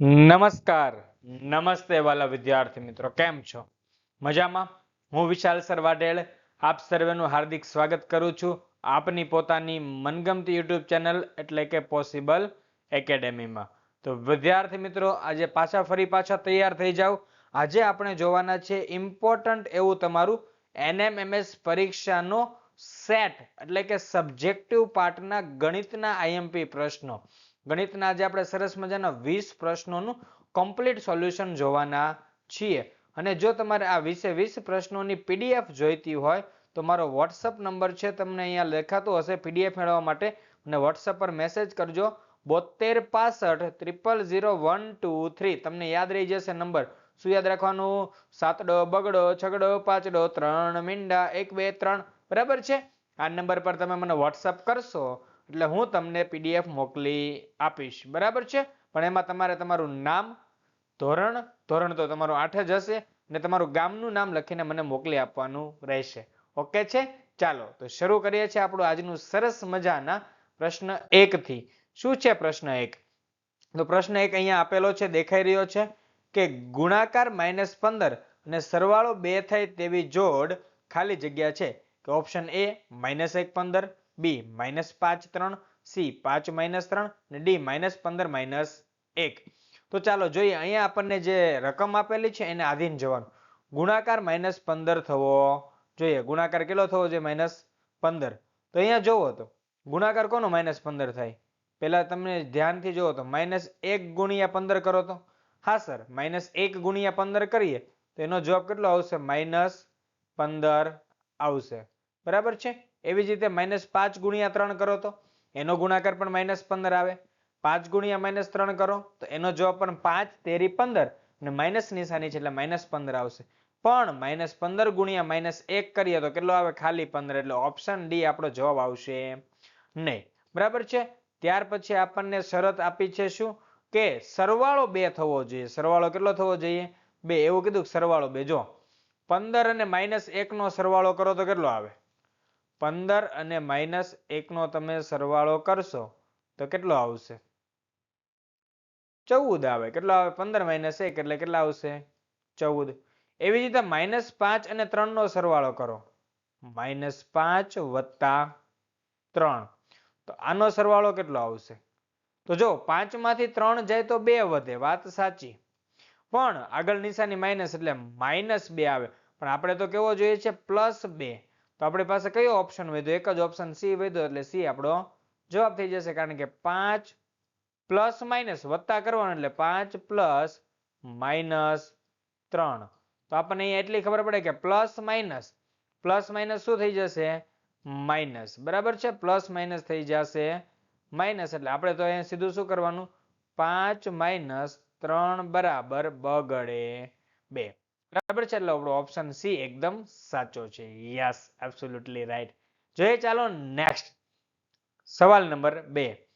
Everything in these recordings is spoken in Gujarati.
નમસ્કાર. નમસ્તે વાલા વિદ્યાર્થી મિત્રો. કેમ છો? મજામાં? હું વિશાલ સર વાઢેલ આપ સર્વેનું હાર્દિક સ્વાગત કરું છું આપની પોતાની મનગમતી યુટ્યુબ ચેનલ એટલે કે પોસિબલ એકેડેમીમાં. તો વિદ્યાર્થી મિત્રો, આજે પાછા ફરી પાછા તૈયાર થઈ જાઓ. આજે આપણે જોવાના છે ઇમ્પોર્ટન્ટ એવું તમારું એનએમએમએસ પરીક્ષાનો સેટ એટલે કે સબ્જેક્ટિવ પાર્ટના ગણિતના આઈએમપી પ્રશ્નો. ગણિતના આજે આપણે સરસ મજાના વીસ પ્રશ્નોનું કમ્પ્લીટ સોલ્યુશન જોવાના છીએ. અને જો તમારે આ વીસે વીસ પ્રશ્નોની પીડીએફ જોઈતી હોય, તો મારો વોટ્સઅપ નંબર છે, તમને અહીંયા લખાતો હશે પીડીએફ મેળવવા માટે. અને વોટ્સઅપ પર મેસેજ કરજો બોતેર પાસઠ, triple zero, one, two, three. તમને યાદ રહી જશે નંબર. શું યાદ રાખવાનું? સાતડો, બગડો, છગડો, પાંચડો, ત્રણ, મીંડા, એક, બે, ત્રણ. બરાબર છે? આ નંબર પર તમે મને વોટ્સઅપ કરશો એટલે હું તમને પીડીએફ મોકલી આપીશ. બરાબર છે? પણ એમાં તમારે તમારું નામ, ધોરણ ધોરણ તો તમારું આઠ જ હશે, ને તમારું ગામનું નામ લખીને મને મોકલી આપવાનું રહેશે. ઓકે છે? ચાલો, તો શરૂ કરીએ છીએ આપણું આજનું સરસ મજાના પ્રશ્ન એક થી શું છે પ્રશ્ન એક? તો પ્રશ્ન એક અહીંયા આપેલો છે, દેખાઈ રહ્યો છે કે ગુણાકાર માઇનસ પંદર અને સરવાળો બે થાય તેવી જોડ ખાલી જગ્યા છે. કે ઓપ્શન એ માઇનસ એક પંદર બી માઇનસ પાંચ ત્રણ, સી પાંચ માઇનસ ત્રણ અને ડી માઇનસ પંદર માઇનસ એક. તો ચાલો જોઈએ, અહીંયા આપણને જે રકમ આપેલી છે એને આધીન જવાનું. ગુણાકાર માઇનસ પંદર થવો જોઈએ. ગુણાકાર કેટલો થવો જોઈએ? માઇનસ પંદર. તો અહીંયા જોવો તો, ગુણાકાર કોનો માઇનસ પંદર થાય? પહેલા તમને ધ્યાનથી જોવો તો, માઇનસ એક ગુણ્યા પંદર કરો તો? હા, સર, માઇનસ એક ગુણ્યા પંદર કરીએ, તો એનો જવાબ કેટલો આવશે? માઇનસ પંદર આવશે. બરાબર છે? એવી જ રીતે માઇનસ પાંચ ગુણ્યા ત્રણ કરો તો? એનો ગુણાકાર પણ માઇનસ પંદર આવે. પાંચ ગુણ્યા માઇનસ ત્રણ કરો, તો એનો જવાબ પણ પાંચ, તેરી પંદર. અને માઇનસ નિશાની છે એટલે માઇનસ પંદર આવશે. પણ માઇનસ પંદર ગુણ્યા માઇનસ એક કરીએ તો કેટલો આવે? ખાલી પંદર. એટલે ઓપ્શન ડી આપણો જવાબ આવશે નહીં. બરાબર છે? ત્યાર પછી આપણને શરત આપી છે શું? કે સરવાળો બે થવો જોઈએ. સરવાળો કેટલો થવો જોઈએ? બે. એવું કીધું સરવાળો બે. જો, પંદર અને માઇનસ એક નો સરવાળો કરો તો કેટલો આવે? પંદર અને માઇનસ એકનો તમે સરવાળો કરશો, તો કેટલો આવશે? ચૌદ આવે. કેટલો આવે? પંદર માઇનસ એક એટલે કેટલા આવશે? ચૌદ. એવી જ રીતે માઇનસ પાંચ અને ત્રણ નો સરવાળો કરો. માઇનસ પાંચ વત્તા ત્રણ. તો આનો સરવાળો કેટલો આવશે? તો જો પાંચમાંથી ત્રણ જાય તો બે વધે. વાત સાચી. પણ આગળ નિશાની માઇનસ એટલે માઇનસ બે આવે. પણ આપણે તો કેવો જોઈએ છે? પ્લસ બે. તો આપણી પાસે કયો ઓપ્શન વધ્યો? એક જ ઓપ્શન સી વધ્યો એટલે સી આપણો જવાબ થઈ જશે કારણ કે પાંચ પ્લસ માઇનસ વત્તા કરવાનું એટલે પાંચ પ્લસ માઇનસ ત્રણ. તો આપણને એટલી ખબર પડે કે પ્લસ માઇનસ પ્લસ માઇનસ શું થઈ જશે? માઇનસ બરાબર છે? પ્લસ માઇનસ થઈ જશે માઇનસ એટલે આપણે તો અહીંયા સીધું શું કરવાનું? પાંચ માઇનસ ત્રણ બરાબર બગડે બે. બરાબર છે? એટલે આપણો ઓપ્શન સી એકદમ સાચો છે. યસ એબ્સોલ્યુટલી રાઈટ જોઈએ ચાલો નેક્સ્ટ સવાલ નંબર બે.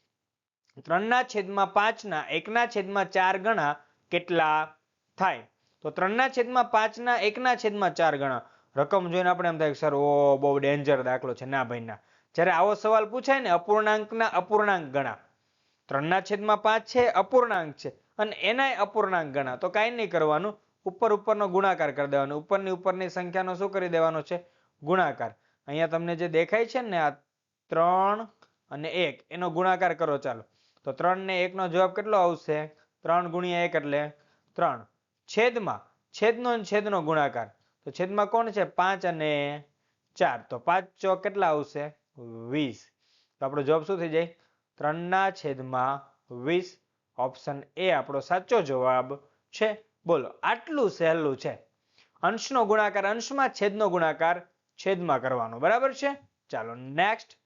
ત્રણના છેદમાં પાંચના એકના છેદમાં ચાર ગણા કેટલા થાય? તો ત્રણના છેદમાં પાંચના એકના છેદમાં ચાર ગણા. રકમ જોઈને આપણે એમ થાય સર, ઓ, બહુ ડેન્જર દાખલો છે. ના ભાઈ, ના. જ્યારે આવો સવાલ પૂછાય ને, અપૂર્ણાંકના અપૂર્ણાંક ગણા. ત્રણના છેદમાં પાંચ છે, અપૂર્ણાંક છે. અને એનાય અપૂર્ણાંક ગણા. તો કાંઈ નહીં કરવાનું. ઉપર ઉપરનો ગુણાકાર કરી દેવાનો. ઉપરની ઉપરની સંખ્યાનો શું કરી દેવાનો છે? ગુણાકાર. અહીંયા તમને જે દેખાય છે ને આ ત્રણ અને એક, એનો ગુણાકાર કરો ચાલો. તો ત્રણ ને એક નો જવાબ કેટલો આવશે? ત્રણ ગુણ્યા એક એટલે ત્રણ. છેદમાં, છેદનો અને છેદનો ગુણાકાર. તો છેદમાં કોણ છે? પાંચ અને ચાર. તો પાંચ ચોક કેટલા આવશે? વીસ. તો આપણો જવાબ શું થઈ જાય? ત્રણના છેદમાં વીસ. ઓપ્શન એ આપણો સાચો જવાબ છે. બોલો, આટલું સહેલું છે. અંશનો ગુણાકાર અંશમાં, છેદનો ગુણાકાર છેદમાં કરવાનો. બરાબર છે? ચાલો નેક્સ્ટ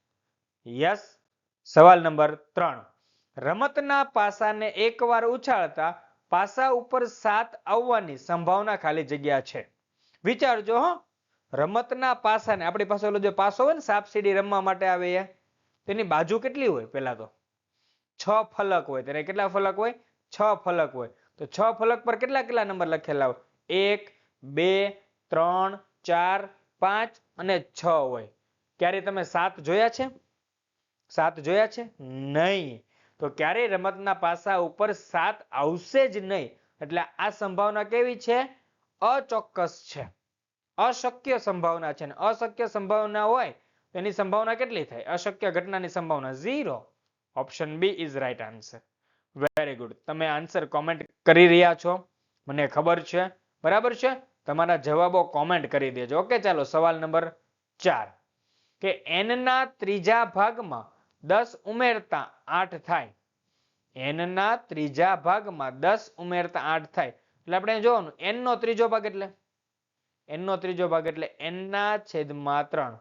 યસ સવાલ નંબર ત્રણ. રમતના પાસાને એકવાર ઉછાળતા પાસા ઉપર સાત આવવાની સંભાવના ખાલી જગ્યા છે. વિચારજો હો. રમતના પાસાને, આપણી પાસે ઓલો જે પાસો હોય ને સાપ સીડી રમવા માટે આવે એ, તેની બાજુ કેટલી હોય પેલા તો? છ ફલક હોય. ત્યારે કેટલા ફલક હોય? છ ફલક હોય. તો છ ફલક પર કેટલા કેટલા નંબર લખેલા હોય? એક, બે, ત્રણ, ચાર, પાંચ અને છ હોય. ક્યારે તમે સાત જોયા છે? સાત જોયા છે? નહીં. તો ક્યારેય રમતના પાસા ઉપર સાત આવશે જ નહીં. એટલે આ સંભાવના કેવી છે? અચોક્કસ છે. અશક્ય સંભાવના છે. ને અશક્ય સંભાવના હોય તેની સંભાવના કેટલી થાય? અશક્ય ઘટનાની સંભાવના zero. Option B is right answer very good તમે આન્સર કોમેન્ટ કરી રહ્યા છો. મને ખબર છે. બરાબર છે? તમારા જવાબો કોમેન્ટ કરી દેજો. ઓકે ચાલો, સવાલ નંબર ચાર. કે એનના ત્રીજા ભાગમાં દસ ઉમેરતા આઠ થાય. એનના ત્રીજા ભાગમાં દસ ઉમેરતા આઠ થાય. એટલે આપણે જોવાનું એનનો ત્રીજો ભાગ એટલે? એનનો ત્રીજો ભાગ એટલે n ના છેદમાં ત્રણ.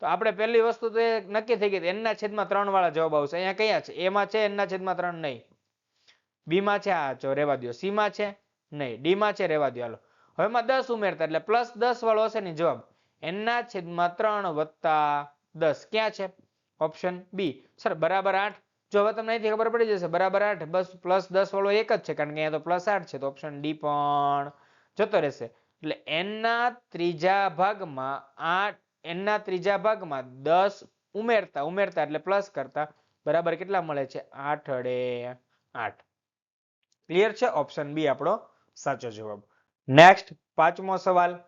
તો આપણે પહેલી વસ્તુ તો એ નક્કી થઈ ગઈ n ના છેદમાં ત્રણ વાળા જવાબ આવશે. અહીંયા કયા છે? એમાં છે એનના છેદમાં ત્રણ નહીં. B માં છે આ જો રહેવા દો સીમાં છે? નહીં. ડીમાં છે, રહેવા દો હાલો. હવે એમાં દસ ઉમેરતા એટલે પ્લસ દસ વાળો હશે ને જવાબ. એના છેદમાં ત્રણ વત્તા દસ. ક્યાં છે? Option B. સર, બરાબર આઠ? જો હવે તમને અહીંથી ખબર પડી જશે, બરાબર આઠ બસ પ્લસ દસ વાળો એક જ છે, કારણ કે અહીંયા તો પ્લસ આઠ છે, તો ઓપ્શન ડી પણ જતો રહેશે. એટલે એના ત્રીજા ભાગમાં આઠ, એના ત્રીજા ભાગમાં દસ ઉમેરતા ઉમેરતા એટલે પ્લસ કરતા બરાબર કેટલા મળે છે? આઠ અડે આઠ. ક્લિયર છે? ઓપ્શન બી આપણો સાચો જવાબ. નેક્સ્ટ પાંચમો સવાલ.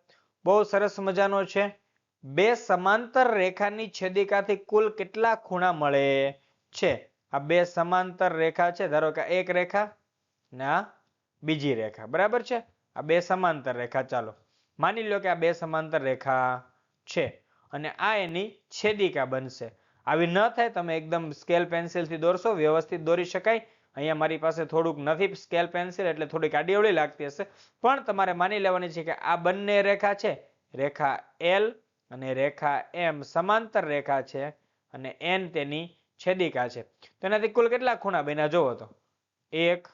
બહુ સરસ મજાનો છે. બે સમાંતર રેખાની છેદિકાથી કુલ કેટલા ખૂણા મળે છે? આ બે સમાંતર રેખા છે. ધારો કે એક રેખા ને આ બીજી રેખા. બરાબર છે? આ બે સમાંતર રેખા. ચાલો, માની લો કે આ બે સમાંતર રેખા છે અને આ એની છેદિકા બનશે. આવી ન થાય, તમે એકદમ સ્કેલ પેન્સિલથી દોરશો, વ્યવસ્થિત દોરી શકાય. અહીંયા મારી પાસે થોડુંક નથી સ્કેલ પેન્સિલ, એટલે થોડીક આડીઅવળી લાગતી હશે. પણ તમારે માની લેવાની છે કે આ બંને રેખા છે. રેખા એલ અને રેખા એમ સમાંતર રેખા છે અને એન તેની છેદિકા છે. તેનાથી કુલ કેટલા ખૂણા બન્યા? જોવો તો. એક,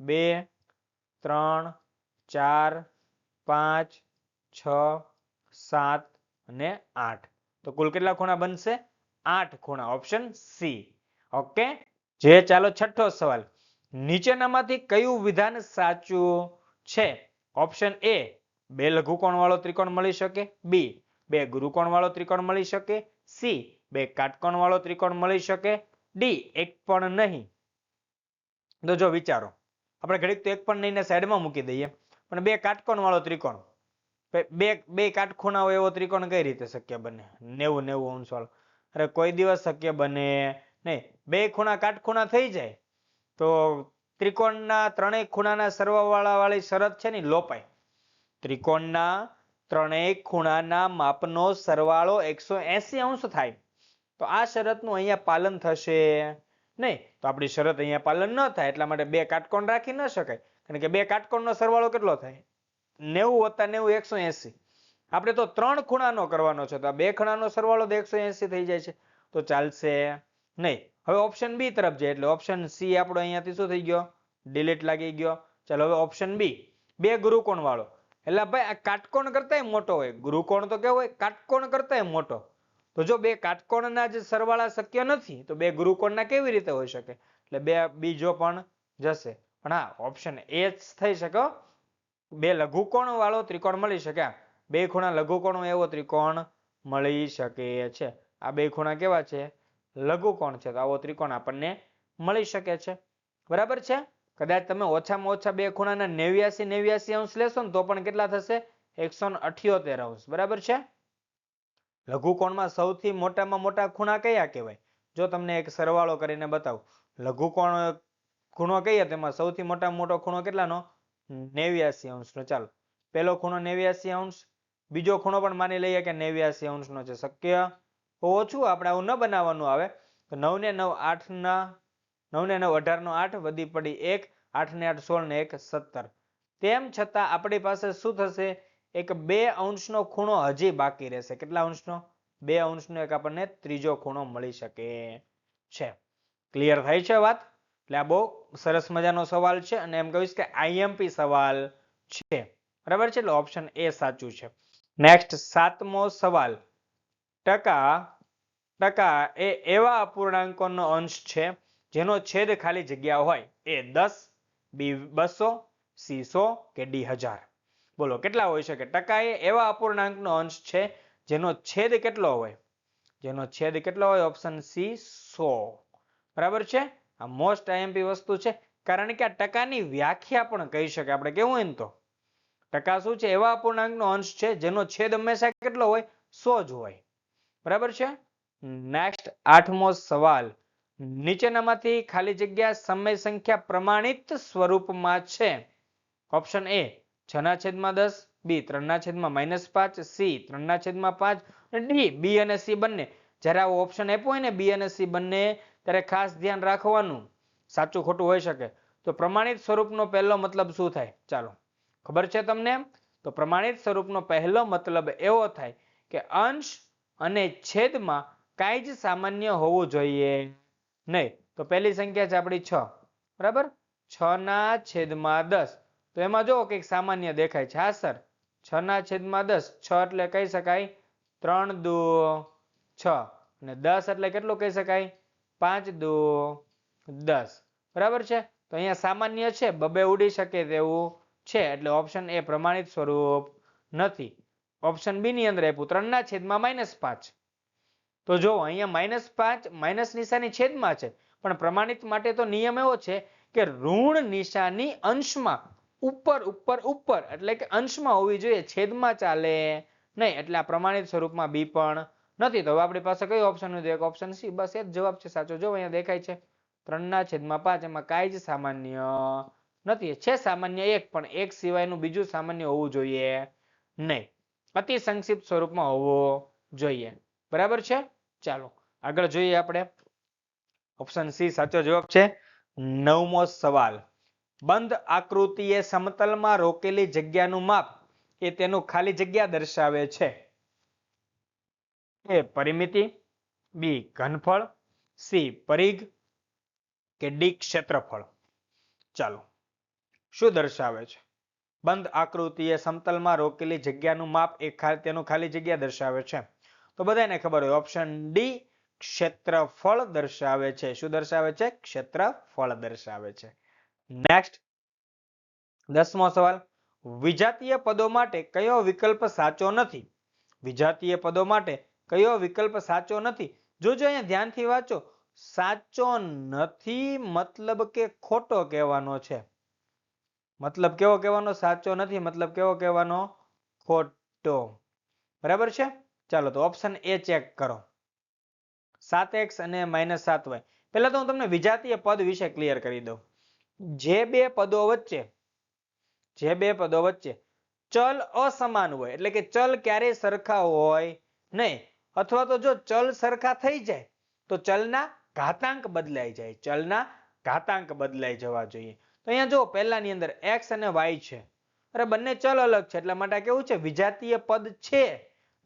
બે, ત્રણ, ચાર, પાંચ, છ, સાત અને આઠ. તો કુલ કેટલા ખૂણા બનશે? આઠ ખૂણા. Option C. ઓકે? જે ચાલો છઠ્ઠો સવાલ. નીચેનામાંથી કયું વિધાન સાચું છે? ઓપ્શન એ, બે લઘુકોણ વાળો ત્રિકોણ મળી શકે. બી બે ગુરુકોણ વાળો ત્રિકોણ મળી શકે. સી બે કાટકોણ વાળો ત્રિકોણ મળી શકે. ડી એક પણ નહીં. તો જો વિચારો, આપણે ઘડીક તો એક પણ નહીં ને સાઈડમાં મૂકી દઈએ. પણ બે કાટકોણ વાળો ત્રિકોણ. બે- બે કાટખૂણા હોય એવો ત્રિકોણ કઈ રીતે શક્ય બને? નેવું નેવું અંશ વાળો. અરે કોઈ દિવસ શક્ય બને નહીં, બે ખૂણા કાટખૂણા થઈ જાય, તો ત્રિકોણના ત્રણેય ખૂણાના સરવાળા વાળી શરત છે ને લોપાય. ત્રિકોણના ત્રણેય ખૂણાના માપનો સરવાળો એકસો એસી અંશ થાય. તો આ શરતનું અહીંયા પાલન થશે નહીં. તો આપણી શરત અહીંયા પાલન ન થાય, એટલા માટે બે કાટકોણ રાખી ન શકાય. કારણ કે બે કાટકોણનો સરવાળો કેટલો થાય? નેવું વત્તા નેવું એકસો એસી. આપણે તો ત્રણ ખૂણાનો કરવાનો છે, તો આ બે ખૂણાનો સરવાળો તો એકસો એસી થઈ જાય છે. તો ચાલશે નહીં. હવે ઓપ્શન બી તરફ જાય એટલે ઓપ્શન સી આપણો અહીંયાથી શું થઈ ગયો? ડિલીટ લાગી ગયો. ચાલો હવે ઓપ્શન બી બે ગુરુકોણ વાળો. એટલે ભાઈ આ કાટકોણ કરતા મોટો હોય. ગુરુકોણ તો કેવો હોય? કાટકોણ કરતા મોટો. તો જો બે કાટકોણના જે સરવાળા શક્ય નથી, તો બે ગુરુકોણના કેવી રીતે હોઈ શકે? એટલે બે બીજો પણ જશે. પણ હા ઓપ્શન એ જ થઈ શકે બે લઘુકોણ વાળો ત્રિકોણ મળી શકે. બે ખૂણા લઘુકોણ એવો ત્રિકોણ મળી શકે છે. આ બે ખૂણા કેવા છે? લઘુકોણ છે? તો આવો ત્રિકોણ આપણને મળી શકે છે. બરાબર છે? કદાચ તમે ઓછામાં ઓછા બે ખૂણાના નેવ્યાસી નેવ્યાસી અંશ લેશો ને તો પણ કેટલા થશે? એકસો અઠ્યોતેર અંશ. બરાબર છે? લઘુકોણમાં સૌથી મોટામાં મોટા ખૂણા કયા કહેવાય? જો તમને એક સરવાળો કરીને બતાવું. લઘુકોણ ખૂણો કહીએ તેમાં સૌથી મોટામાં મોટો ખૂણો કેટલાનો? નેવ્યાસી અંશનો ચાલો. પહેલો ખૂણો નેવ્યાસી અંશ. બીજો ખૂણો પણ માની લઈએ કે નેવ્યાસી અંશનો છે. શક્ય? ઓછું આપણે આવું ન બનાવવાનું આવે. તો નવ ને નવ આઠ ના નવ ને નવ અઢાર નો આઠ, વધી પડી એક આઠ ને આઠ સોળ ને એક, સત્તર. તેમ છતાં આપણી પાસે શું થશે? એક બે અંશનો ખૂણો હજી બાકી રહેશે. કેટલા અંશનો? બે અંશનો એક આપણને ત્રીજો ખૂણો મળી શકે છે. ક્લિયર થાય છે વાત? એટલે આ બહુ સરસ મજાનો સવાલ છે અને એમ કહીશ કે આઈએમપી સવાલ છે. બરાબર છે? એટલે ઓપ્શન એ સાચું છે. નેક્સ્ટ સાતમો સવાલ. ટકા ટકા એ એવા અપૂર્ણાંકોનો અંશ છે જેનો છેદ ખાલી જગ્યા હોય. એ દસ, બી બસો, સી સો કે ડી હજાર. બોલો, કેટલા હોઈ શકે? ટકા એ એવા અપૂર્ણાંકનો અંશ છે જેનો છેદ કેટલો હોય? જેનો છેદ કેટલો હોય? ઓપ્શન સી, સો. બરાબર છે? આ મોસ્ટ આઈએમપી વસ્તુ છે. કારણ કે આ ટકાની વ્યાખ્યા પણ કહી શકે આપણે કેવું હોય ને તો? ટકા શું છે? એવા અપૂર્ણાંકનો અંશ છે જેનો છેદ હંમેશા કેટલો હોય? સો જ હોય. બરાબર છે? નેક્સ્ટ આઠમો સવાલ. નીચેનામાંથી ખાલી જગ્યા સમય સંખ્યા પ્રમાણિત સ્વરૂપમાં છે. ઓપ્શન એ છ ના છેદમાં દસ. બી ત્રણ ના છેદમાં માઇનસ પાંચ. સી ત્રણ ના છેદમાં પાંચ. ડી બી અને સી બંને. જ્યારે આવો ઓપ્શન આપ્યો હોય ને બી અને સી બંને, ત્યારે ખાસ ધ્યાન રાખવાનું. સાચું ખોટું હોઈ શકે. તો પ્રમાણિત સ્વરૂપનો પહેલો મતલબ શું થાય? ચાલો. ખબર છે તમને? તો પ્રમાણિત સ્વરૂપનો પહેલો મતલબ એવો થાય કે અંશ અને છેદમાં કાંઈ જ સામાન્ય હોવું જોઈએ. નહીં, તો પહેલી સંખ્યા છે આપણી છ. બરાબર? છ ના છેદમાં દસ. તો એમાં જો કંઈક સામાન્ય દેખાય છે. હા, સર. છ ના છેદમાં દસ. છ એટલે કહી શકાય ત્રણ દો છ. અને દસ એટલે કેટલું કહી શકાય? પાંચ દુ દસ. બરાબર છે? તો અહીંયા સામાન્ય છે. બબે ઉડી શકે તેવું છે. એટલે ઓપ્શન એ પ્રમાણિત સ્વરૂપ નથી. ઓપ્શન બી ની અંદર આપ્યું. ત્રણ ના છેદમાં માઇનસ પાંચ. તો જો અહીંયા માઇનસ પાંચ માઇનસ નિશાની છેદમાં છે. પણ પ્રમાણિત માટે તો નિયમ એવો છે કે ઋણ નિશાની અંશમાં ઉપર ઉપર ઉપર. એટલે કે અંશમાં હોવી જોઈએ, છેદમાં ચાલે. નહીં, એટલે આ પ્રમાણિત સ્વરૂપમાં બી પણ નથી. તો હવે આપણી પાસે કયો ઓપ્શન નથી એક ઓપ્શન સી બસ એ જ જવાબ છે સાચો. જો અહીંયા દેખાય છે, ત્રણના છેદમાં પાંચ, એમાં કાંઈ જ સામાન્ય નથી. છે સામાન્ય એક, પણ એક સિવાયનું બીજું સામાન્ય હોવું જોઈએ નહીં. અતિ સંક્ષિપ્ત સ્વરૂપમાં હોવો જોઈએ. બરાબર છે? ચાલો, આગળ જોઈએ આપણે. ઓપ્શન સી સાચો જવાબ છે નવમો સવાલ. બંધ આકૃતિએ સમતલમાં રોકેલી જગ્યાનું માપ એ તેનું ખાલી જગ્યા દર્શાવે છે. એ પરિમિતિ બી ઘનફળ સી પરિઘ કે ડી ક્ષેત્રફળ. ચાલો, શું દર્શાવે છે? બંધ આકૃતિએ સમતલમાં રોકેલી જગ્યાનું માપ એ તેનું ખાલી જગ્યા દર્શાવે છે. તો બધાને ખબર હોય, ઓપ્શન ડી ક્ષેત્રફળ દર્શાવે છે. શું દર્શાવે છે? ક્ષેત્રફળ દર્શાવે છે. નેક્સ્ટ દસમો સવાલ, વિજાતીય પદો માટે કયો વિકલ્પ સાચો નથી? વિજાતીય પદો માટે કયો વિકલ્પ સાચો નથી? જોજો અહીંયા ધ્યાનથી વાંચો, સાચો નથી મતલબ કે ખોટો કહેવાનો છે. મતલબ કેવો કહેવાનો? સાચો નથી, મતલબ કેવો કહેવાનો? ખોટો. બરાબર છે? ચાલો તો ઓપ્શન એ ચેક કરો. સાત એક્સ અને માઇનસ સાત વાય પહેલા તો હું તમને વિજાતીય પદ વિશે ક્લિયર કરી દઉં. જે બે પદો વચ્ચે, જે બે પદો વચ્ચે ચલ અસમાન હોય, એટલે કે ચલ ક્યારેય સરખા હોય નહીં. અથવા તો જો ચલ સરખા થઈ જાય, તો ચલના ઘાતાંક બદલાઈ જાય. ચલના ઘાતાંક બદલાઈ જવા જોઈએ. તો અહીંયા જો પહેલાની અંદર x અને y છે. અરે બંને ચલ અલગ છે, એટલા માટે કેવું છે? વિજાતીય પદ છે.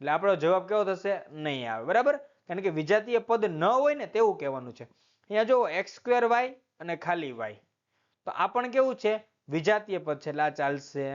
એટલે આપણો જવાબ કેવો થશે? નહીં આવે. બરાબર? કારણ કે વિજાતીય પદ ન હોય ને તેવું કહેવાનું છે. અહીંયા જો એક્સ સ્ક્વેર વાય અને ખાલી વાય તો આ પણ કેવું છે? વિજાતીય પદ છે. એટલે આ ચાલશે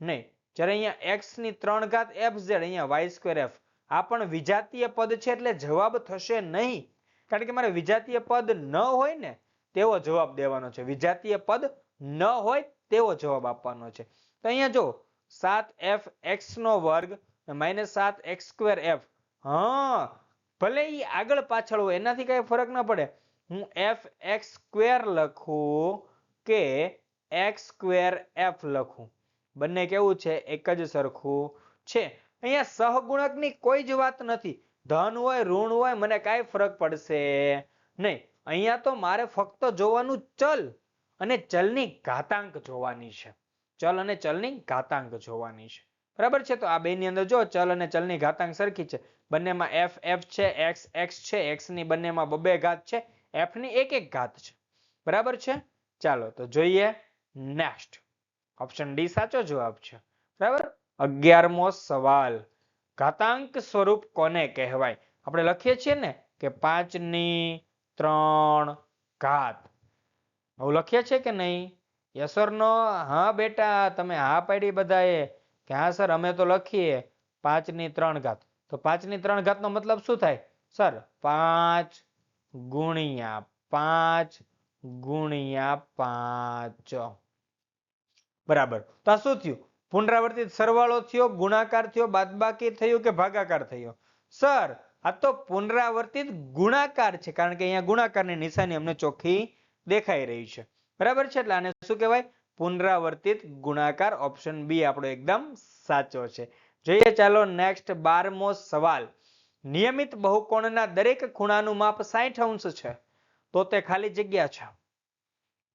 નહીં. જ્યારે અહીંયા x ની ત્રણ ઘાત એફ ઝેડ અહીંયા વાય સ્ક્વેર એફ આ પણ વિજાતીય પદ છે એટલે જવાબ થશે નહીં. કારણ કે મારે વિજાતીય પદ ન હોય ને તેવો જવાબ દેવાનો છે. વિજાતીય પદ ન હોય તેવો જવાબ આપવાનો છે. તો અહીંયા જો, સાત એફ એક્સ નો વર્ગ માઇનસ સાત એક્સ સ્ક્વેર એફ. હા, ભલે એ આગળ પાછળ હોય, એનાથી કઈ ફરક ન પડે. હું એફ એક્સ સ્ક્વેર લખું કે એક્સ સ્ક્વેર એફ લખું. બંને કેવું છે? એક જ સરખું છે. અહીંયા સહગુણકની કોઈ જ વાત નથી. ધન હોય, ઋણ હોય, મને કાંઈ ફરક પડશે નહીં. અહીંયા તો મારે ફક્ત જોવાનું ચલ. અને ચલની ઘાતાંક જોવાની છે. ચલ અને ચલની ઘાતાંક જોવાની છે. બરાબર છે? તો આ બેની અંદર જો ચલ અને ચલની ઘાતાંક સરખી છે. બંનેમાં એફ એફ છે એક્સ એક્સ છે. એક્સની બંનેમાં બબે ઘાત છે. એફની એક એક ઘાત છે. બરાબર છે? ચાલો, તો જોઈએ નેક્સ્ટ ઓપ્શન ડી સાચો જવાબ છે. બરાબર? અગિયારમો સવાલ. ઘાતાંક સ્વરૂપ કોને કહેવાય? આપણે લખીએ છીએ ને કે પાંચની ત્રણ ઘાત. આવું લખીએ છે કે નહીં? યસરનો હા, બેટા, તમે હા પાડી બધાએ કે હા, સર, અમે તો લખીએ પાંચની ત્રણ ઘાત. તો પાંચની ત્રણ ઘાતનો મતલબ શું થાય? સર, પાંચ ગુણ્યા પાંચ ગુણ્યા પાંચ. બરાબર. તો આ શું થયું? પુનરાવર્તિત સરવાળો થયો, ગુણાકાર થયો, બાદબાકી થયું કે ભાગાકાર થયો? સર, આ તો પુનરાવર્તિત ગુણાકાર છે, કારણ કે અહીંયા ગુણાકારની નિશાની અમને ચોખ્ખી દેખાઈ રહી છે. બરાબર છે? એટલે આને શું કહેવાય? પુનરાવર્તિત ગુણાકાર ઓપ્શન બી આપણો એકદમ સાચો છે. જોઈએ, ચાલો નેક્સ્ટ બારમો સવાલ. નિયમિત બહુકોણના દરેક ખૂણાનું માપ સાઠ અંશ છે. તો તે ખાલી જગ્યા છે.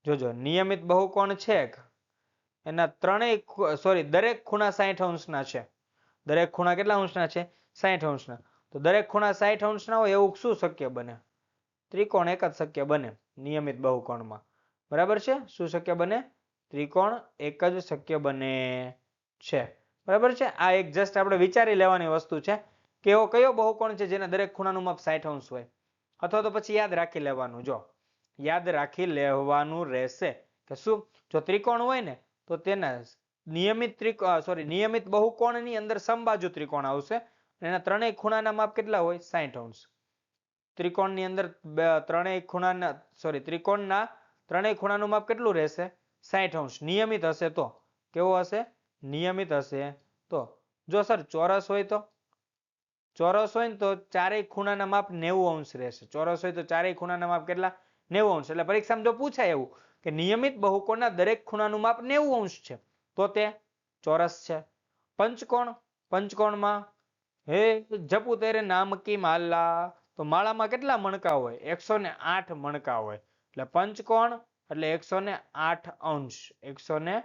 જોજો, નિયમિત બહુકોણ છે એના ત્રણેય સોરી દરેક ખૂણા સાઠ અંશના છે. દરેક ખૂણા કેટલા અંશના છે? સાઠ અંશના. તો દરેક ખૂણા સાઠ અંશના હોય એવું શું શક્ય બને? ત્રિકોણ એક જ શક્ય બને. નિયમિત બહુકોણમાં. બરાબર છે? શું શક્ય બને? ત્રિકોણ એક જ શક્ય બને છે. બરાબર છે? આ એક જસ્ટ આપણે વિચારી લેવાની વસ્તુ છે કે એવો કયો બહુકોણ છે જેના દરેક ખૂણાનું માપ સાઠ અંશ હોય? અથવા તો પછી યાદ રાખી લેવાનું, જો. યાદ રાખી લેવાનું રહેશે કે શું? જો ત્રિકોણ હોય ને, તો તેના નિયમિત ત્રિકોણ સોરી નિયમિત બહુકોણની અંદર સમબાજુ ત્રિકોણ આવશે એના ત્રણેય ખૂણાના માપ કેટલા હોય? સાઠ અંશ. ત્રિકોણની અંદર ત્રણેય ખૂણાના સોરી ત્રિકોણના ત્રણેય ખૂણાનું માપ કેટલું રહેશે? સાઠ અંશ. નિયમિત હશે તો કેવો હશે? નિયમિત હશે. તો જો સર ચોરસ હોય તો? ચોરસ હોય ને તો ચારેય ખૂણાના માપ નેવું અંશ રહેશે. ચોરસ હોય તો ચારેય ખૂણાના માપ કેટલા? નેવું અંશ. એટલે પરીક્ષામાં જો પૂછાય એવું કે નિયમિત બહુકોણના દરેક ખૂણાનું માપ નેવું અંશ છે, તો તે ચોરસ છે. પંચકોણ? પંચકોણમાં હે જપુ તેરે નામ કી માલા તો માળામાં કેટલા મણકા હોય? એકસો ને આઠ મણકા હોય. એટલે પંચકોણ, એટલે એકસો ને આઠ અંશ. એકસો ને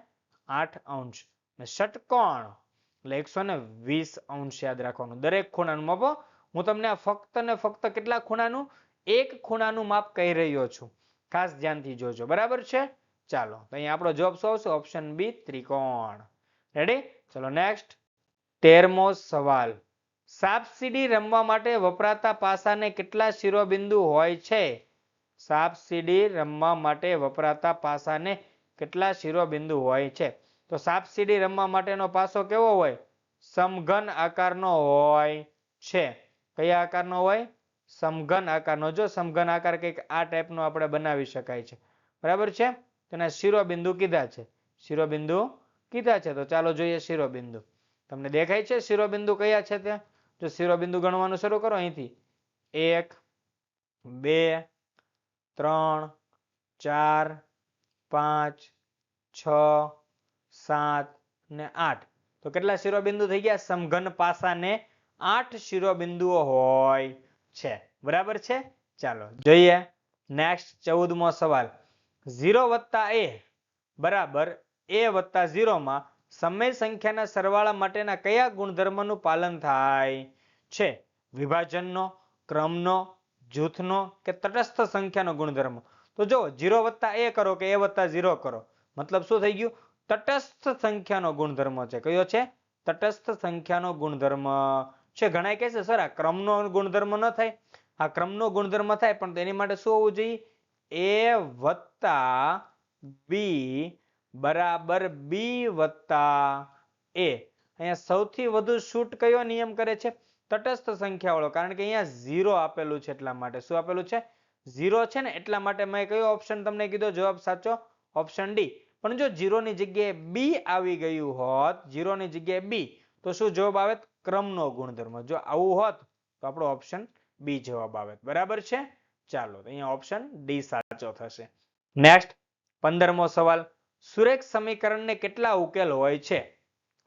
આઠ અંશ. ને ષટકોણ, એટલે એકસો ને વીસ અંશ યાદ રાખવાનું. દરેક ખૂણાનું માપો. હું તમને ફક્ત ને ફક્ત કેટલા ખૂણાનું? એક ખૂણાનું માપ કહી રહ્યો છું. ખાસ ધ્યાનથી જોજો. બરાબર છે? ચાલો. તો અહીંયા આપણો જવાબ શું આવશે? ઓપ્શન બી ત્રિકોણ. રેડી ચલો નેક્સ્ટ તેરમો સવાલ. સાપસીડી રમવા માટે વપરાતા પાસાને કેટલા શિરોબિંદુ હોય છે? સાપસીડી રમવા માટે વપરાતા પાસાને કેટલા શિરોબિંદુ હોય છે? તો સાપસીડી રમવા માટેનો પાસો કેવો હોય? સમઘન આકારનો હોય છે. કયા આકારનો હોય? સમઘન આકારનો. જો સમઘન આકાર કંઈક આ ટાઈપનો આપણે બનાવી શકાય છે. બરાબર છે? તેના શિરોબિંદુ કીધા છે. શિરોબિંદુ કીધા છે. તો ચાલો જોઈએ શિરોબિંદુ. તમને દેખાય છે શિરોબિંદુ કયા છે તે જો શિરોબિંદુ ગણવાનું શરૂ કરો અહીંથી. એક, બે, ત્રણ, ચાર, પાંચ, છ, સાત ને આઠ. તો કેટલા શિરોબિંદુ થઈ ગયા? સમઘન પાસાને આઠ શિરોબિંદુઓ હોય છે. બરાબર છે? ચાલો, જોઈએ નેક્સ્ટ ચૌદમો સવાલ. ઝીરો વત્તા એ બરાબર એ વત્તા ઝીરોમાં સમય સંખ્યાના સરવાળા માટેના કયા ગુણધર્મનું પાલન થાય છે? વિભાજનનો, ક્રમનો, જૂથનો કે તટસ્થ સંખ્યાનો ગુણધર્મ? તો જો ઝીરો વત્તા એ કરો કે એ વત્તા ઝીરો કરો. મતલબ શું થઈ ગયું? તટસ્થ સંખ્યાનો ગુણધર્મ છે. કયો છે? તટસ્થ સંખ્યાનો ગુણધર્મ છે. ઘણા કહે છે, સર, આ ક્રમનો ગુણધર્મ ન થાય. આ ક્રમનો ગુણધર્મ થાય, પણ તેની માટે શું હોવું જોઈએ? એ વત્તા બી બરાબર બી વત્તા એ અહીંયા સૌથી વધુ શૂટ કયો નિયમ કરે છે? તટસ્થ સંખ્યા વાળો કારણ કે અહીંયા ઝીરો આપેલું છે એટલા માટે. શું આપેલું છે? ઝીરો છે ને એટલા માટે મેં કયો ઓપ્શન તમને કીધો? જવાબ સાચો? ઓપ્શન ડી પણ જો ઝીરો ની જગ્યાએ બી આવી ગયું હોત ઝીરો ની જગ્યાએ બી તો શું જવાબ આવે? ક્રમનો ગુણધર્મ. જો આવું હોત, તો આપણો ઓપ્શન બી જવાબ આવે. બરાબર છે? ચાલો અહીંયા ઓપ્શન ડી સાચો થશે. નેક્સ્ટ પંદરમો સવાલ. સુરેખ સમીકરણને કેટલા ઉકેલ હોય છે?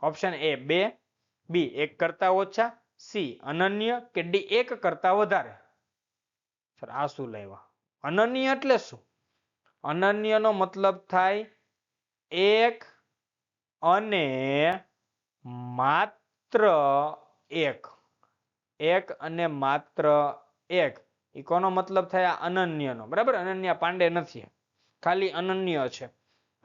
ઓપ્શન એ બે બી એક કરતા ઓછા સી અનન્ય કે ડી એક કરતા વધારે? આ શું લેવા અનન્ય એટલે શું? અનન્યનો મતલબ થાય એક અને માત્ર એક. એક અને માત્ર એક. કોનો મતલબ થાય અનન્યનો. બરાબર? અનન્ય પાંડે નથી. ખાલી અનન્ય છે.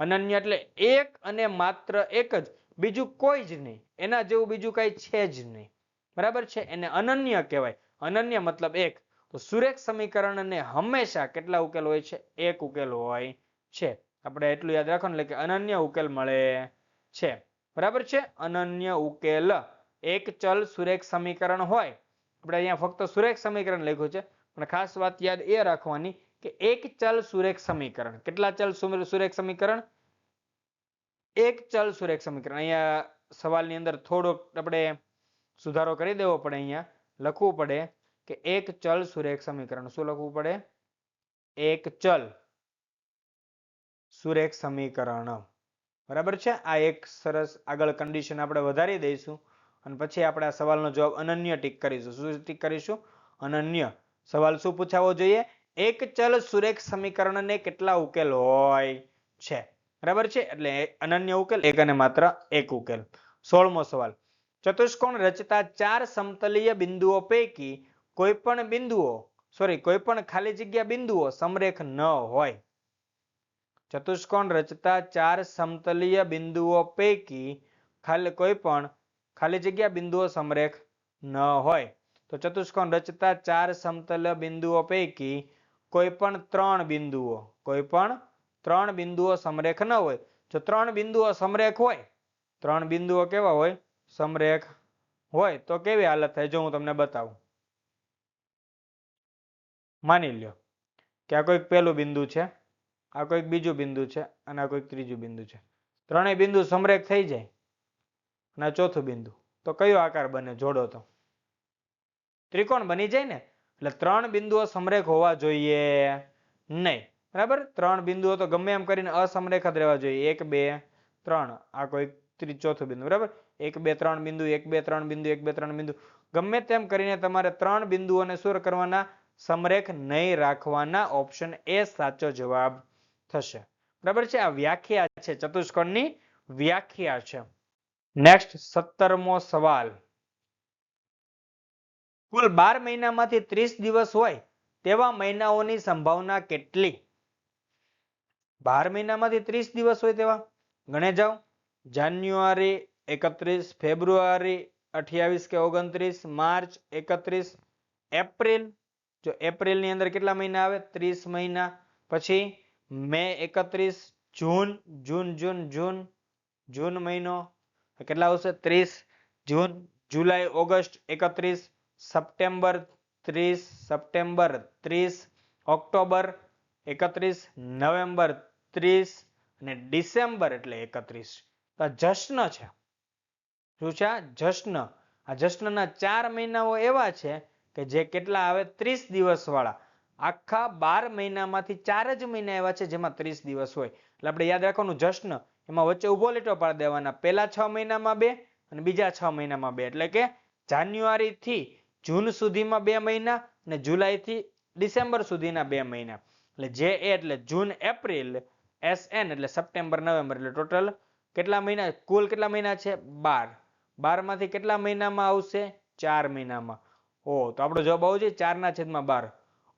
અનન્ય એટલે એક અને માત્ર એક જ. બીજું કોઈ જ નહીં. એના જેવું બીજું કઈ છે જ નહીં. બરાબર છે? એને અનન્ય કહેવાય. અનન્ય મતલબ એક. તો સુરેખ સમીકરણને હંમેશા કેટલા ઉકેલ હોય છે? એક ઉકેલ હોય છે. આપણે એટલું યાદ રાખવાનું એટલે કે અનન્ય ઉકેલ મળે છે. બરાબર છે? અનન્ય ઉકેલ. એક ચલ સુરેખ સમીકરણ હોય. આપણે અહીંયા ફક્ત સુરેખ સમીકરણ લખ્યું છે. પણ ખાસ વાત યાદ એ રાખવાની કે એક ચલ સુરેખ સમીકરણ. કેટલા ચલ સુરેખ સમીકરણ? એક ચલ સુરેખ સમીકરણ. અહીંયા સવાલની અંદર થોડોક આપણે સુધારો કરી દેવો પડે અહીંયા. લખવું પડે કે એક ચલ સુરેખ સમીકરણ. શું લખવું પડે? એક ચલ સુરેખ સમીકરણ. બરાબર છે? આ એક સરસ આગળ કન્ડિશન આપણે વધારી દઈશું. અને પછી આપણે આ સવાલનો જવાબ અનન્ય ટીક કરીશું. શું ટીક કરીશું? અનન્ય. સવાલ શું પૂછાવો જોઈએ? એક ચલ સુરેખ સમીકરણને કેટલા ઉકેલ હોય છે? બરાબર છે? એટલે અનન્ય ઉકેલ, એક અને માત્ર એક ઉકેલ. સોળમો સવાલ. ચતુષ્કોણ રચતા ચાર સમતલીય બિંદુઓ પૈકી કોઈ પણ બિંદુઓ સોરી કોઈ પણ ખાલી જગ્યા બિંદુઓ સમરેખ ન હોય. ચતુષ્કોણ રચતા ચાર સમતલીય બિંદુઓ પૈકી ખાલી કોઈ પણ ખાલી જગ્યા બિંદુઓ સમરેખ ન હોય. તો ચતુષ્કોણ રચતા ચાર સમતલ બિંદુઓ પૈકી કોઈ પણ ત્રણ બિંદુઓ કોઈ પણ ત્રણ બિંદુઓ સમરેખ ન હોય. જો ત્રણ બિંદુઓ સમરેખ હોય, ત્રણ બિંદુઓ કેવા હોય? સમરેખ હોય. તો કેવી હાલત થાય? જો હું તમને બતાવું. માની લ્યો કે આ કોઈક પહેલું બિંદુ છે, આ કોઈક બીજું બિંદુ છે, અને આ કોઈક ત્રીજું બિંદુ છે. ત્રણેય બિંદુ સમરેખ થઈ જાય, અને ચોથું બિંદુ. તો કયો આકાર બને? જોડો તો. ત્રિકોણ બની જાય ને? એટલે ત્રણ બિંદુઓ સમરેખ હોવા જોઈએ. નહીં. બરાબર? ત્રણ બિંદુઓ તો ગમે એમ કરીને અસમરેખ જ રહેવા જોઈએ. એક, બે, ત્રણ. આ કોઈ ત્રી- ચોથું બિંદુ. બરાબર? એક, બે, ત્રણ બિંદુ, એક, બે, ત્રણ બિંદુ, એક, બે, ત્રણ બિંદુ. ગમે તેમ કરીને તમારે ત્રણ બિંદુઓને શું કરવાના? સમરેખ નહીં રાખવાના. ઓપ્શન એ સાચો જવાબ થશે. બરાબર છે? આ વ્યાખ્યા છે. ચતુષ્કોણની વ્યાખ્યા છે. નેક્સ્ટ સત્તરમો સવાલ. કુલ બાર મહિનામાંથી ત્રીસ દિવસ હોય તેવા મહિનાઓની સંભાવના કેટલી? બાર મહિનામાંથી ત્રીસ દિવસ હોય તેવા. ગણે જાઓ. જાન્યુઆરી એકત્રીસ, ફેબ્રુઆરી અઠ્યાવીસ કે ઓગણત્રીસ, માર્ચ એકત્રીસ, એપ્રિલ. જો એપ્રિલની અંદર કેટલા મહિના આવે? ત્રીસ મહિના. પછી મે એકત્રીસ, જૂન જૂન જૂન જૂન જૂન મહિનો. કેટલા આવશે? ત્રીસ. જૂન, જુલાઈ, ઓગસ્ટ એકત્રીસ સપ્ટેમ્બર ત્રીસ સપ્ટેમ્બર ત્રીસ, ઓક્ટોબર એકત્રીસ, નવેમ્બર ત્રીસ અને ડિસેમ્બર એટલે એકત્રીસ. આ જશ્ન છે. શું છે જશ્ન. આ જશ્નના ચાર મહિનાઓ એવા છે કે જે કેટલા આવે? ત્રીસ દિવસ વાળા આખા બાર મહિનામાંથી ચાર જ મહિના એવા છે જેમાં ત્રીસ દિવસ હોય. એટલે આપણે યાદ રાખવાનું જશ્ન. એમાં વચ્ચે ઊભો લીટો પાડી દેવાના. પહેલા છ મહિનામાં બે અને બીજા છ મહિનામાં બે. એટલે કે જાન્યુઆરી થી જૂન સુધીમાં બે મહિના અને જુલાઈથી ડિસેમ્બર સુધીના બે મહિના. એટલે જે એ એટલે જૂન, એપ્રિલ, એસ એન એટલે સપ્ટેમ્બર, નવેમ્બર. એટલે ટોટલ કેટલા મહિના? કુલ કેટલા મહિના છે? બાર. બારમાંથી કેટલા મહિનામાં આવશે? ચાર મહિનામાં. ઓ, તો આપણો જવાબ આવવો જોઈએ ચાર ના છેદમાં બાર.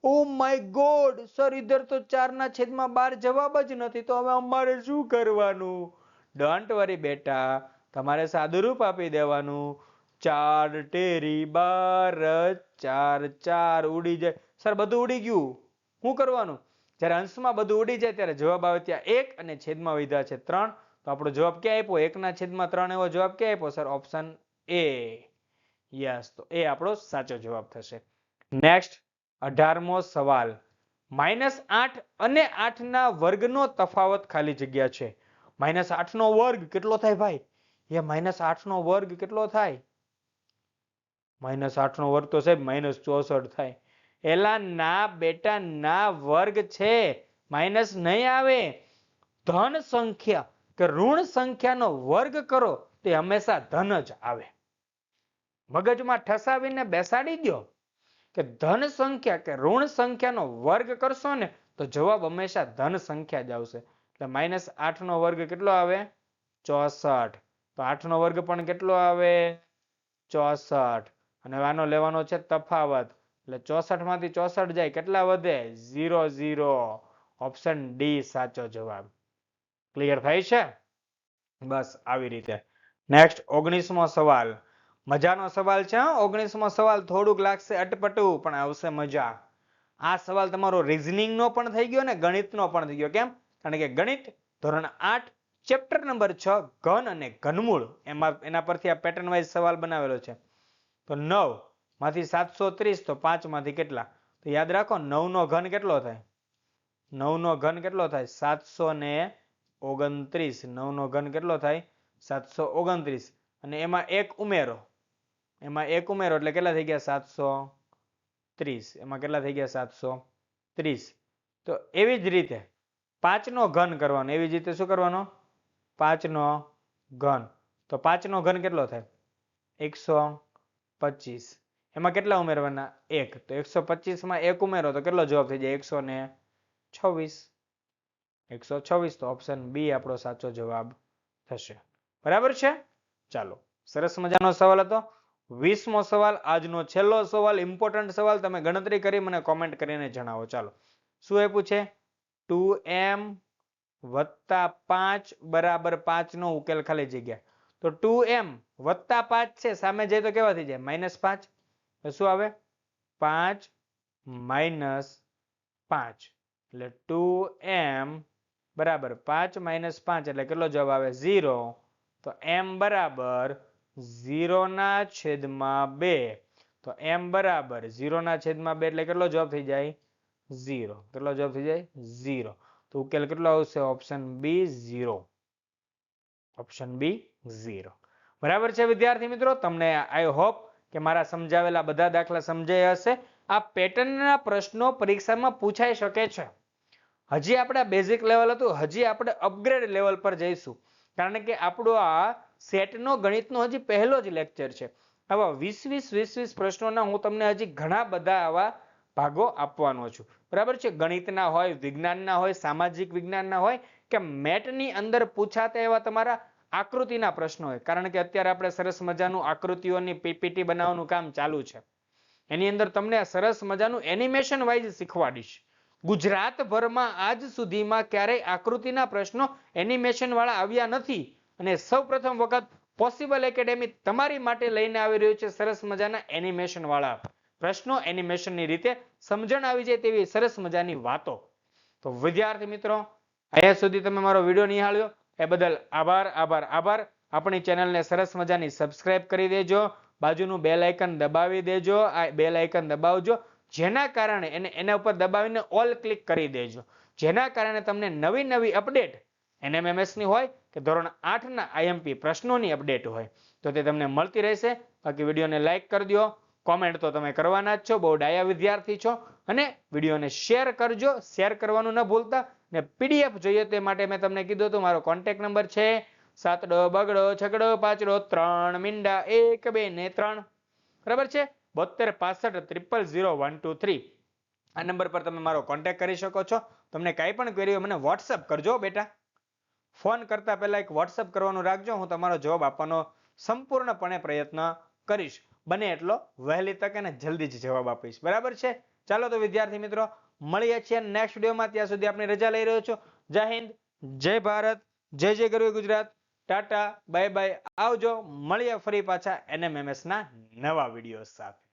Oh my God! સર ઇધર તો ચાર ના છેદમાં બાર જવાબ જ નથી, તો હવે અમારે શું કરવાનું? ડોન્ટ વરી બેટા, તમારે સાદું રૂપ આપી દેવાનું. ચાર ટેરી બાર, ચાર ચાર ઉડી જાય. સર, બધું ઉડી ગયું. શું કરવાનું? જ્યારે અંશમાં બધું ઉડી જાય ત્યારે જવાબ આવે ત્યાં એક અને છેદમાં વીધા છે ત્રણ. તો આપણો જવાબ ક્યાં આપ્યો? એકના છેદમાં ત્રણ એવો જવાબ ક્યાં આપ્યો? Sir, option A. યસ, તો એ આપણો સાચો જવાબ થશે. નેક્સ્ટ, અઢારમો સવાલ. માઇનસ આઠ અને આઠના વર્ગનો તફાવત ખાલી જગ્યા છે. માઇનસ આઠનો વર્ગ કેટલો થાય ભાઈ? એ માઇનસ આઠનો વર્ગ કેટલો થાય? માઇનસ આઠનો વર્ગ તો સાહેબ માઇનસ ચોસઠ થાય. એલા ના બેટા ના વર્ગ છે. માઇનસ નહીં આવે. ધન સંખ્યા કે ઋણ સંખ્યાનો વર્ગ કરો તે હંમેશા ધન જ આવે. મગજમાં ઠસાવીને બેસાડી દો કે ધન સંખ્યા કે ઋણ સંખ્યાનો વર્ગ કરશો ને તો જવાબ હંમેશા ધન સંખ્યા જ આવશે. એટલે માઇનસ આઠ નો વર્ગ કેટલો આવે? ચોસઠ. તો આઠ નો વર્ગ પણ કેટલો આવે? ચોસઠ. અને આનો લેવાનો છે તફાવત. એટલે ચોસઠમાંથી ચોસઠ જાય, કેટલા વધે? Zero zero. ઓપ્શન ડી, સાચો જવાબ. ક્લિયર થાય છે? બસ, આવી રીતે. નેક્સ્ટ ઓગણીસમો સવાલ. મજાનો સવાલ છે ઓગણીસમો સવાલ થોડુંક લાગશે અટપટું, પણ આવશે મજા. આ સવાલ તમારો reasoning નો પણ થઈ ગયો ને ગણિતનો પણ થઈ ગયો. કેમ? કારણ કે ગણિત ધોરણ આઠ ચેપ્ટર નંબર છ, ઘન અને ઘનમૂળ. એમાં, એના પરથી આ પેટર્ન વાઇઝ સવાલ બનાવેલો છે. તો નવમાંથી સાતસો ત્રીસ, તો પાંચમાંથી કેટલા? તો યાદ રાખો, નવ નો ઘન કેટલો થાય? નવ નો ઘન કેટલો થાય? સાતસો ને ઓગણત્રીસ. નવ નો ઘન કેટલો થાય? સાતસો ઓગણત્રીસ. અને એમાં એક ઉમેરો. એમાં એક ઉમેરો એટલે કેટલા થઈ ગયા? સાતસો ત્રીસ. એમાં કેટલા થઈ ગયા? સાતસો ત્રીસ. તો એવી જ રીતે પાંચનો ઘન કરવાનો. એવી જ રીતે શું કરવાનો? પાંચનો ઘન. તો પાંચનો ઘન કેટલો થાય? એકસો પચીસ. એમાં કેટલા ઉમેરવાના? એક. તો એકસો પચીસમાં એક ઉમેરો તો કેટલો જવાબ થઈ જાય? એકસો ને છવ્વીસ. એકસો છવ્વીસ તો ઓપ્શન બી આપણો સાચો જવાબ થશે. બરાબર છે? ચાલો. સરસ મજાનો સવાલ હતો. વીસમો સવાલ, આજનો છેલ્લો સવાલ ઇમ્પોર્ટન્ટ સવાલ તમે ગણતરી કરી મને કોમેન્ટ કરીને જણાવો. ચાલો. શું આપ્યું છે? ટુ એમ વત્તા પાંચ બરાબર પાંચનો ઉકેલ ખાલી જગ્યા. તો ટુ એમ વત્તા પાંચ છે, સામે જાય તો કેવા થઈ જાય? માઇનસ પાંચ. તો શું આવે? પાંચ માઇનસ પાંચ. એટલે ટુ એમ બરાબર પાંચ માઇનસ પાંચ, એટલે કેટલો જવાબ આવે? ઝીરો તો એમ બરાબર ઝીરો ના છેદમાં બે. તો એમ બરાબર ઝીરો ના છેદમાં બે, એટલે કેટલો જવાબ થઈ જાય? ઝીરો કેટલો જવાબ થઈ જાય? ઝીરો તો ઉકેલ કેટલો આવશે? Option B zero option B zero. બરાબર છે વિદ્યાર્થી મિત્રો? તમને આઈ હોપ કે મારા સમજાવેલા બધા દાખલા સમજાયા હશે. આ પેટર્નના પ્રશ્નો પરીક્ષામાં પૂછાઈ શકે છે. હજી આપણે બેઝિક લેવલ હતું, હજી આપણે અપગ્રેડ લેવલ પર જઈશું. કારણ કે આપણો આ સેટનો ગણિતનો હજી પહેલો જ લેક્ચર છે. આવા વીસ વીસ વીસ વીસ પ્રશ્નોના હું તમને હજી ઘણા બધા આવા ભાગો આપવાનો છું. બરાબર છે? ગણિતના હોય, વિજ્ઞાનના હોય, સામાજિક વિજ્ઞાનના હોય, કે મેટની અંદર પૂછાતા એવા તમારા આકૃતિના પ્રશ્નો હોય. કારણ કે અત્યારે આપણે સરસ મજાનું આકૃતિઓની પીપીટી બનાવવાનું કામ ચાલુ છે. એની અંદર તમને સરસ મજાનું એનિમેશન વાઇઝ શીખવાડીશ. ગુજરાતભરમાં આજ સુધીમાં ક્યારેય આકૃતિના પ્રશ્નો એનિમેશન વાળા આવ્યા નથી. અને સૌ પ્રથમ વખત પોસિબલ એકેડેમી તમારી માટે લઈને આવી રહ્યું છે સરસ મજાના એનિમેશન વાળા. પ્રશ્નો એનિમેશનની રીતે સમજણ આવી જાય તેવી સરસ મજાની વાતો. તો વિદ્યાર્થી મિત્રો, અહીંયા સુધી તમે મારો વીડિયો નિહાળ્યો. એ બદલ આભાર આભાર આભાર. આપણી ચેનલને સરસ મજાની સબસ્ક્રાઇબ કરી દેજો. બાજુનું બેલ આઇકન દબાવી દેજો. આ બેલ આઇકન દબાવજો. જેના કારણે એને, એના ઉપર દબાવીને ઓલ ક્લિક કરી દેજો. જેના કારણે તમને નવી નવી અપડેટ એનએમએમએસની હોય કે ધોરણ આઠના આઈએમપી પ્રશ્નોની અપડેટ હોય, તો તે તમને મળતી રહેશે. બાકી વિડીયોને લાઇક કરી દો. કોમેન્ટ તો તમે કરવાના જ છો. બહુ ડાયા વિદ્યાર્થી છો. અને વિડીયોને શેર કરજો. શેર કરવાનું ન ભૂલતા. ને પીડીએફ જોઈએ તે માટે મેં તમને કીધું હતું, મારો કોન્ટેક્ટ નંબર છે સાતડો, બગડો, છગડો, પાંચડો, ત્રણ, મીંડા, એક, બે, ને ત્રણ. બરાબર છે? બોતેર પાસઠ, triple zero, one, two, three. આ નંબર પર તમે મારો કોન્ટેક્ટ કરી શકો છો. તમને કાંઈ પણ ક્વેરી હોય, મને વોટ્સઅપ કરજો બેટા. ફોન કરતા પહેલા એક વોટ્સઅપ કરવાનું રાખજો, હું તમારો જવાબ આપવાનો સંપૂર્ણપણે પ્રયત્ન કરીશ. બને એટલો વહેલી તકે ને જલ્દી જ જવાબ આપીશ. બરાબર છે? ચાલો તો વિદ્યાર્થી મિત્રો મળીએ છીએ નેક્સ્ટ વિડીયોમાં ત્યાં સુધી આપણે રજા લઈ રહ્યો છું. જય હિન્દ, જય ભારત, જય જય ગરવી ગુજરાત. Tata, bye bye. આવજો. મળીએ ફરી પાછા એનએમએમએસ ના નવા વીડિયો સાથે.